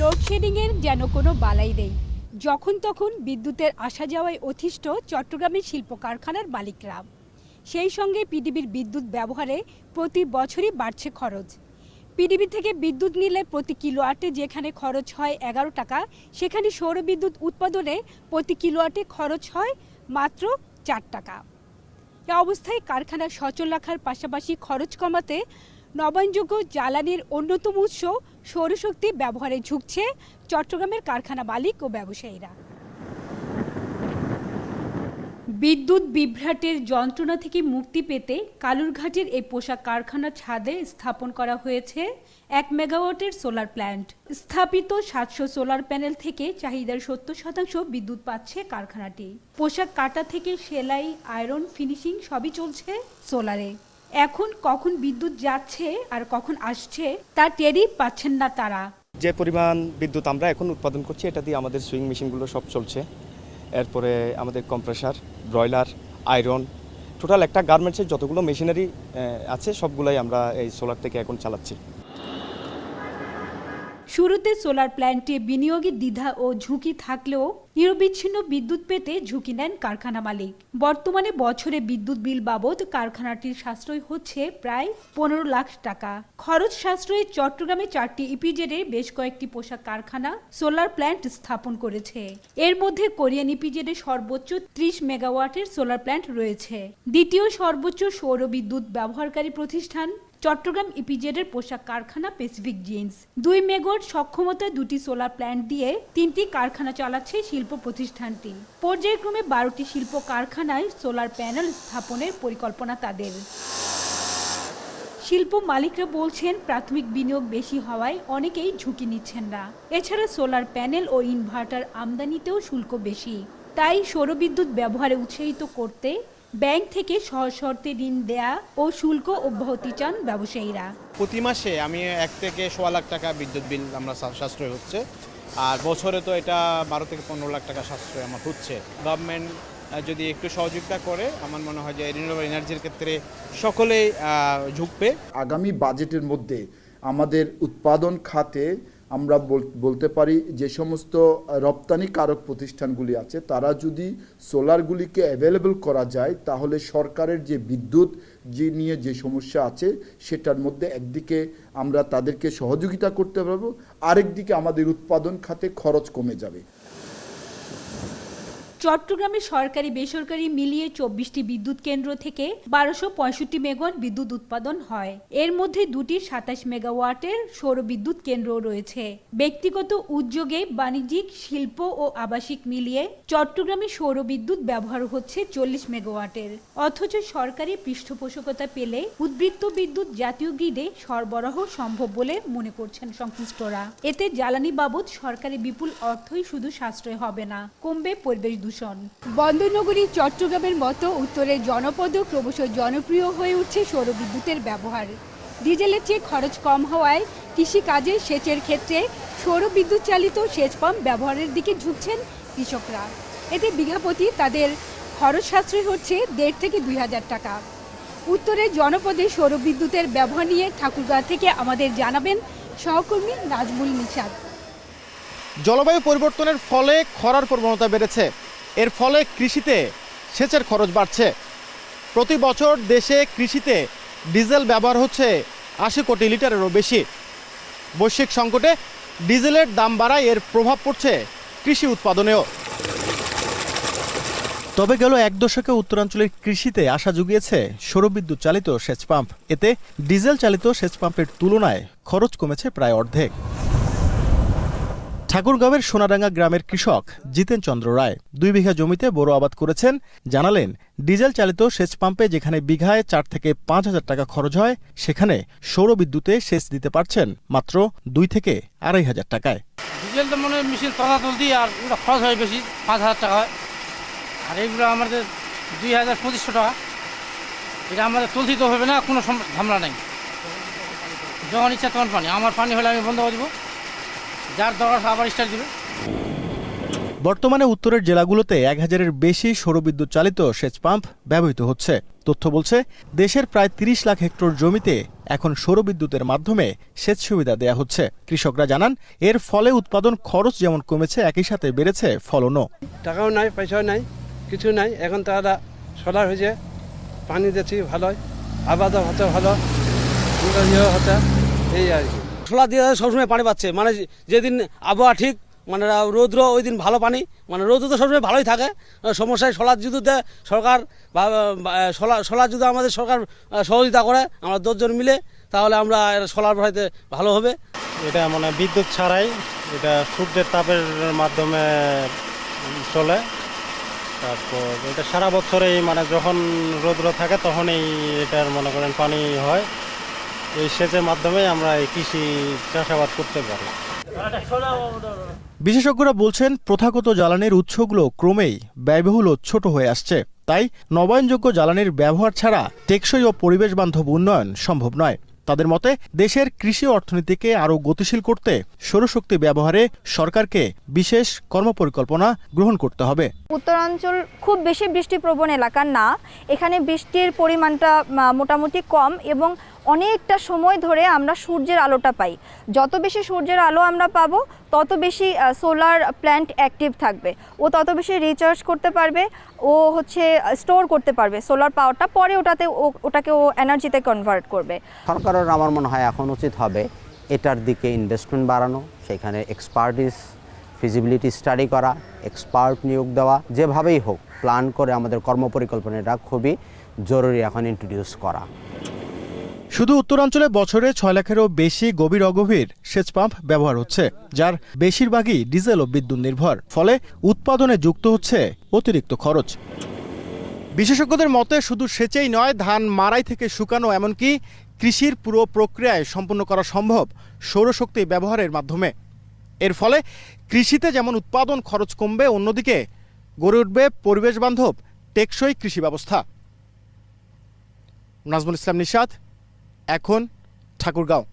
লোডশেডিংয়ের যেন কোনো বালাই নেই। যখন তখন বিদ্যুতের আসা যাওয়ায় অতিষ্ঠ চট্টগ্রামের শিল্প কারখানার মালিকরা। সেই সঙ্গে পিডিবির বিদ্যুৎ ব্যবহারে প্রতি বছরই বাড়ছে খরচ। পিডিবি থেকে বিদ্যুৎ নিলে প্রতি কিলোয়াটে যেখানে খরচ হয় এগারো টাকা, সেখানে সৌর বিদ্যুৎ উৎপাদনে প্রতি কিলোয়াটে খরচ হয় মাত্র চার টাকা। এ অবস্থায় কারখানা সচল রাখার পাশাপাশি খরচ কমাতে নবায়নযোগ্য জ্বালানির অন্যতম উৎস সৌরশক্তি ব্যবহারে ঝুঁকছে চট্টগ্রামের কারখানা মালিক ও ব্যবসায়ীরা। বিদ্যুৎ বিভ্রাটের যন্ত্রণা থেকে মুক্তি পেতে কালুরঘাটের এই পোশাক কারখানার ছাদে স্থাপন করা হয়েছে এক মেগাওয়াটের সোলার প্ল্যান্ট। স্থাপিত সাতশো সোলার প্যানেল থেকে চাহিদার সত্তর শতাংশ বিদ্যুৎ পাচ্ছে কারখানাটি। পোশাক কাটা থেকে সেলাই, আয়রন, ফিনিশিং সবই চলছে সোলারে। এখন কখন বিদ্যুৎ যাচ্ছে আর কখন আসছে, তা টেরই পাচ্ছেন না তারা। যে পরিমাণ বিদ্যুৎ আমরা এখন উৎপাদন করছি, এটা দিয়ে আমাদের সুইং মেশিনগুলো সব চলছে। এরপরে আমাদের কম্প্রেসার ব্রয়লার আয়রন টোটাল একটা গার্মেন্টসের যতগুলো মেশিনারি আছে, সবগুলাই আমরা এই সোলার থেকে এখন চালাচ্ছি। শুরুতে সোলার প্ল্যান্টে বিনিয়োগে দ্বিধা ও ঝুঁকি থাকলেও নিরবিচ্ছিন্ন বিদ্যুৎ পেতে ঝুঁকি নেন কারখানা মালিক। বর্তমানে বছরে বিদ্যুৎ বিল বাবদ কারখানাটির সাশ্রয় হচ্ছে প্রায় পনেরো লাখ টাকা। খরচ সাশ্রয়ে চট্টগ্রামে চারটি ইপিজেডে বেশ কয়েকটি পোশাক কারখানা সোলার প্ল্যান্ট স্থাপন করেছে। এর মধ্যে কোরিয়ান ইপিজেডে সর্বোচ্চ ত্রিশ মেগাওয়াটের সোলার প্ল্যান্ট রয়েছে। দ্বিতীয় সর্বোচ্চ সৌর বিদ্যুৎ ব্যবহারকারী প্রতিষ্ঠান চট্টগ্রাম ইপিজেডের পোশাক কারখানা প্যাসিফিক জিন্স দুই মেগাওয়াট সক্ষমতা দুটি সোলার প্ল্যান্ট দিয়ে তিনটি কারখানা চালাচ্ছে শিল্প প্রতিষ্ঠানটি। পর্যায়ক্রমে বারোটি শিল্প কারখানায় সোলার প্যানেল স্থাপনের পরিকল্পনা তাদের। শিল্প মালিকরা বলছেন, প্রাথমিক বিনিয়োগ বেশি হওয়ায় অনেকেই ঝুঁকি নিচ্ছেন না। এছাড়া সোলার প্যানেল ও ইনভার্টার আমদানিতেও শুল্ক বেশি। তাই সৌরবিদ্যুৎ ব্যবহারে উৎসাহিত করতে ব্যাংক থেকে সহজ শর্তে ঋণ দেয়া ও শুল্ক অব্যাহতি চান ব্যবসায়ীরা। প্রতি মাসে আমি এক থেকে সোয়া লাখ টাকা বিদ্যুৎ বিল আমরা সাশ্রয় হচ্ছে। আর বছরে তো এটা বারো থেকে পনেরো লাখ টাকা সাশ্রয় আমার হচ্ছে। গভর্নমেন্ট যদি একটু সহযোগিতা করে আমার মনে হয় যে রিনিউয়েবল এনার্জির ক্ষেত্রে সকলেই ঝুঁকবে। আগামী বাজেটের মধ্যে আমাদের উৎপাদন খাতে আমরা বল- বলতে পারি যে সমস্ত রপ্তানি কারক প্রতিষ্ঠানগুলি আছে, তারা যদি সোলারগুলিকে অ্যাভেলেবল করা যায়, তাহলে সরকারের যে বিদ্যুৎ যে নিয়ে যে সমস্যা আছে, সেটার মধ্যে একদিকে আমরা তাদেরকে সহযোগিতা করতে পারব, আরেকদিকে আমাদের উৎপাদন খাতে খরচ কমে যাবে। চট্টগ্রামে সরকারি বেসরকারি মিলিয়ে চব্বিশটি বিদ্যুৎ কেন্দ্র থেকে বারোশো পঁয়ষট্টি মেগাওয়াট বিদ্যুৎ উৎপাদন হয়। এর মধ্যে দুটি সাতাশ মেগাওয়াটের সৌর বিদ্যুৎ কেন্দ্র রয়েছে। ব্যক্তিগত উদ্যোগে বাণিজ্যিক, শিল্প ও আবাসিক মিলিয়ে চট্টগ্রামে সৌর বিদ্যুৎ ব্যবহার হচ্ছে চল্লিশ মেগাওয়াটের। অথচ সরকারি পৃষ্ঠপোষকতা পেলে উদ্বৃত্ত বিদ্যুৎ জাতীয় গ্রিডে সরবরাহ সম্ভব বলে মনে করছেন সংশ্লিষ্টরা। এতে জ্বালানি বাবদ সরকারি বিপুল অর্থই শুধু সাশ্রয় হবে না, কমবে পরিবেশ দূষণ। বন্দরনগরী, চট্টগ্রামের মতো উত্তরের জনপদও ক্রমশ জনপ্রিয় হয়ে উঠছে সৌর বিদ্যুতের ব্যবহার। ডিজেলের চেয়ে খরচ কম হওয়ায় কৃষিকাজে সেচের ক্ষেত্রে সৌর বিদ্যুৎ চালিত সেচ পাম্প ব্যবহারের দিকে ঝুঁকছেন কৃষকরা। এতে বিঘাপতি তাদের খরচ সাশ্রয় হচ্ছে দেড় থেকে দুই হাজার টাকা। উত্তরের জনপদে সৌর বিদ্যুতের ব্যবহার নিয়ে ঠাকুরগাঁ থেকে আমাদের জানাবেন সহকর্মী নাজমুল নিশাদ জলবায়ু পরিবর্তনের ফলে খরার প্রবণতা বেড়েছে। এর ফলে কৃষিতে সেচের খরচ বাড়ছে। প্রতি বছর দেশে কৃষিতে ডিজেল ব্যবহার হচ্ছে আশি কোটি লিটারেরও বেশি। বৈশ্বিক সংকটে ডিজেলের দাম বাড়ায় এর প্রভাব পড়ছে কৃষি উৎপাদনেও। তবে গেল এক দশকে উত্তরাঞ্চলের কৃষিতে আশা জুগিয়েছে সৌরবিদ্যুৎ চালিত সেচ পাম্প। এতে ডিজেল চালিত সেচ পাম্পের তুলনায় খরচ কমেছে প্রায় অর্ধেক। ঠাকুরগাঁওয়ের সোনাডাঙ্গা গ্রামের কৃষক জিতেন চন্দ্র রায় দুই বিঘা জমিতে বোরো আবাদ করেছেন। জানালেন ডিজেল চালিত সেচ পাম্পে যেখানে বিঘায় চার থেকে পাঁচ হাজার টাকা খরচ হয়, সেখানে সৌর বিদ্যুতে সেচ দিতে পারছেন মাত্র দুই থেকে আড়াই হাজার টাকায়। ডিজেল তো মনে মেশিন তলা তুলতি আর ওটা খরচ হয় বেশি, পাঁচ হাজার টাকা হয়। আর এইগুলো আমাদের দুই হাজার পঁচিশশো টাকা। এটা আমাদের তুলতে তো হবে না, কোনো ঝামেলা নেই। যখন ইচ্ছা তখন পানি। আমার পানি হলে আমি বন্ধ করে দেবো। যার দরকার আবার স্টার্ট দিবে। বর্তমানে উত্তরের জেলাগুলোতে এক হাজারের বেশি সৌরবিদ্যুৎ চালিত সেচ পাম্প ব্যবহৃত হচ্ছে। তথ্য বলছে দেশের প্রায় তিরিশ লাখ হেক্টর জমিতে এখন সৌরবিদ্যুতের মাধ্যমে সেচ সুবিধা দেয়া হচ্ছে। কৃষকরা জানান এর ফলে উৎপাদন খরচ যেমন কমেছে একই সাথে বেড়েছে ফলনও। টাকাও নাই পয়সাও নাই কিছু নাই। এখন তারা সোলার হয়েছে পানি দিচ্ছি ভালোই। আবাদও হতে ভালো হতে এই আর কি। সোলার দিয়ে সবসময় পানি পাচ্ছে। মানে যেদিন আবহাওয়া ঠিক মানে রৌদ্র ওই দিন ভালো পানি মানে রৌদ্র তো সবসময় ভালোই থাকে। সমস্যায় সোলার দেয় সরকার বা সোলার সোলার যদি আমাদের সরকার সহযোগিতা করে। আমরা দশজন মিলে, তাহলে আমরা সোলার বাড়াইতে ভালো হবে। এটা মানে বিদ্যুৎ ছাড়াই এটা সূর্যের তাপের মাধ্যমে চলে। তারপর এটা সারা বছরেই মানে যখন রৌদ্র থাকে তখনই এটার মনে করেন পানি হয়। এই সেচের মাধ্যমে আমরা এই কৃষি চাষাবাদ করতে পারি। বিশেষজ্ঞরা বলছেন প্রথাগত জ্বালানির উৎসগুলো ক্রমেই ব্যয়বহুল ও ছোট হয়ে আসছে। তাই নবায়নযোগ্য জ্বালানির ব্যবহার ছাড়া টেকসই ও পরিবেশ বান্ধব উন্নয়ন সম্ভব নয়। তাদের মতে দেশের কৃষি অর্থনীতিকে আরও গতিশীল করতে সৌরশক্তি ব্যবহারে সরকারকে বিশেষ কর্মপরিকল্পনা গ্রহণ করতে হবে। উত্তরাঞ্চল খুব বেশি বৃষ্টিপ্রবণ এলাকা না। এখানে বৃষ্টির পরিমাণটা মোটামুটি কম এবং অনেকটা সময় ধরে আমরা সূর্যের আলোটা পাই। যত বেশি সূর্যের আলো আমরা পাবো, তত বেশি সোলার প্ল্যান্ট অ্যাক্টিভ থাকবে। ও তত বেশি রিচার্জ করতে পারবে, ও হচ্ছে স্টোর করতে পারবে সোলার পাওয়ারটা পরে ওটাতে ওটাকে ও এনার্জিতে কনভার্ট করবে। সরকারের আমার মনে হয় এখন উচিত হবে এটার দিকে ইনভেস্টমেন্ট বাড়ানো, সেখানে এক্সপার্টিস ফিজিবিলিটি স্টাডি করা এক্সপার্ট নিয়োগ দেওয়া, যেভাবেই হোক প্ল্যান করে আমাদের কর্মপরিকল্পনাটা খুবই জরুরি এখন ইন্ট্রোডিউস করা। শুধু উত্তরাঞ্চলে বছরে ছয় লাখেরও বেশি গভীর অগভীর সেচ পাম্প ব্যবহার হচ্ছে, যার বেশিরভাগই ডিজেল ও বিদ্যুৎ নির্ভর। ফলে উৎপাদনে যুক্ত হচ্ছে অতিরিক্ত খরচ। বিশেষজ্ঞদের মতে শুধু সেচেই নয়, ধান মারাই থেকে শুকানো এমনকি কৃষির পুরো প্রক্রিয়ায় সম্পন্ন করা সম্ভব সৌরশক্তি ব্যবহারের মাধ্যমে। এর ফলে কৃষিতে যেমন উৎপাদন খরচ কমবে, অন্যদিকে গড়ে উঠবে পরিবেশ বান্ধব, টেকসই কৃষি ব্যবস্থা। নাজমুল ইসলাম নিশাদ এখন ঠাকুরগাঁও।